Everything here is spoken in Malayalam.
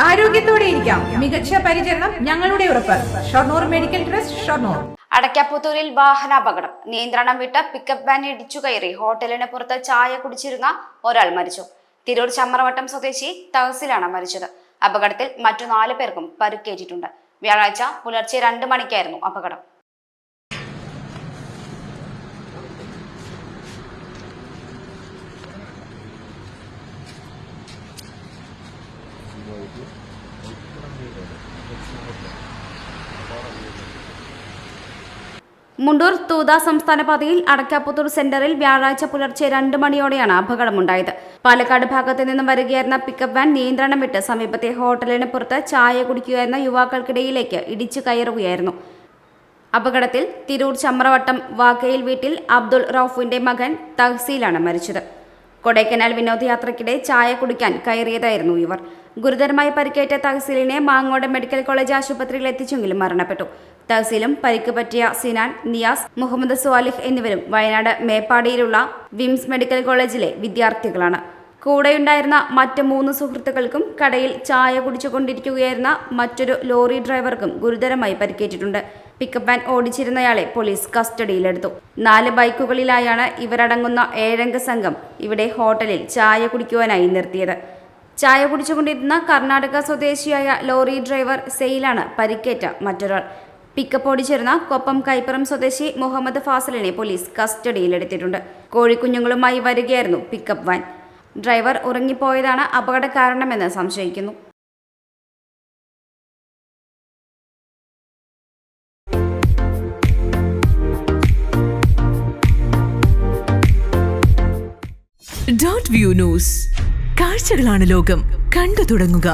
ആരോഗ്യത്തോടെ ഇരിക്കാം. മികച്ച പരിചരണം ഞങ്ങളുടെ ഉറപ്പ്. Shoranur medical trust Shoranur. അടയ്ക്കാപ്പുത്തൂരിൽ വാഹനാപകടം. നിയന്ത്രണം വിട്ട് പിക്കപ്പ് വാൻ ഇടിച്ചു കയറി. ഹോട്ടലിന് പുറത്ത് ചായ കുടിച്ചിരുന്ന ഒരാൾ മരിച്ചു. തിരൂർ ചമ്മറവട്ടം സ്വദേശി തഹസിലാണ് മരിച്ചത്. അപകടത്തിൽ മറ്റു നാല് പേർക്കും പരുക്കേറ്റിട്ടുണ്ട്. വ്യാഴാഴ്ച പുലർച്ചെ രണ്ട് മണിക്കായിരുന്നു അപകടം. മുണ്ടൂർ തൂത സംസ്ഥാന പാതയിൽ അടക്കാപ്പുത്തൂർ സെന്ററിൽ വ്യാഴാഴ്ച പുലർച്ചെ രണ്ട് മണിയോടെയാണ് അപകടമുണ്ടായത്. പാലക്കാട് ഭാഗത്ത് നിന്നും വരികയായിരുന്ന പിക്കപ്പ് വാൻ നിയന്ത്രണം വിട്ട് സമീപത്തെ ഹോട്ടലിന് പുറത്ത് ചായ കുടിക്കുകയായിരുന്ന യുവാക്കൾക്കിടയിലേക്ക് ഇടിച്ചു കയറുകയായിരുന്നു. അപകടത്തിൽ തിരൂർ ചമ്രവട്ടം വാക്കയിൽ വീട്ടിൽ അബ്ദുൾ റൌഫിന്റെ മകൻ തഹ്സീലാണ് മരിച്ചത്. കൊടൈക്കനാൽ വിനോദയാത്രയ്ക്കിടെ ചായ കുടിക്കാൻ കയറിയതായിരുന്നു ഇവർ. ഗുരുതരമായി പരിക്കേറ്റ തഹസീലിനെ മാങ്ങോട് മെഡിക്കൽ കോളേജ് ആശുപത്രിയിൽ എത്തിച്ചെങ്കിലും മരണപ്പെട്ടു. തഹസീലും പരിക്ക് പറ്റിയ സിനാൻ നിയാസ് മുഹമ്മദ് സ്വാലിഹ് എന്നിവരും വയനാട് മേപ്പാടിയിലുള്ള വിംസ് മെഡിക്കൽ കോളേജിലെ വിദ്യാർത്ഥികളാണ്. കൂടെയുണ്ടായിരുന്ന മറ്റ് മൂന്ന് സുഹൃത്തുക്കൾക്കും കടയിൽ ചായ കുടിച്ചുകൊണ്ടിരിക്കുകയായിരുന്ന മറ്റൊരു ലോറി ഡ്രൈവർക്കും ഗുരുതരമായി പരിക്കേറ്റിട്ടുണ്ട്. പിക്കപ്പ് വാൻ ഓടിച്ചിരുന്നയാളെ പോലീസ് കസ്റ്റഡിയിലെടുത്തു. നാല് ബൈക്കുകളിലായാണ് ഇവരടങ്ങുന്ന ഏഴംഗ സംഘം ഇവിടെ ഹോട്ടലിൽ ചായ കുടിക്കുവാനായി നിർത്തിയത്. ചായ കുടിച്ചുകൊണ്ടിരുന്ന കർണാടക സ്വദേശിയായ ലോറി ഡ്രൈവർ സെയിലാണ് പരിക്കേറ്റ മറ്റൊരാൾ. പിക്കപ്പ് ഓടിച്ചിരുന്ന കൊപ്പം കൈപ്പുറം സ്വദേശി മുഹമ്മദ് ഫാസലിനെ പോലീസ് കസ്റ്റഡിയിലെടുത്തിട്ടുണ്ട്. കോഴിക്കുഞ്ഞുങ്ങളുമായി വരികയായിരുന്നു പിക്കപ്പ് വാൻ. ഡ്രൈവർ ഉറങ്ങിപ്പോയതാണ് അപകട കാരണമെന്ന് സംശയിക്കുന്നു. ഡോട്ട് വ്യൂ ന്യൂസ് കാഴ്ചകളാണ് ലോകം. കണ്ടു തുടങ്ങുക.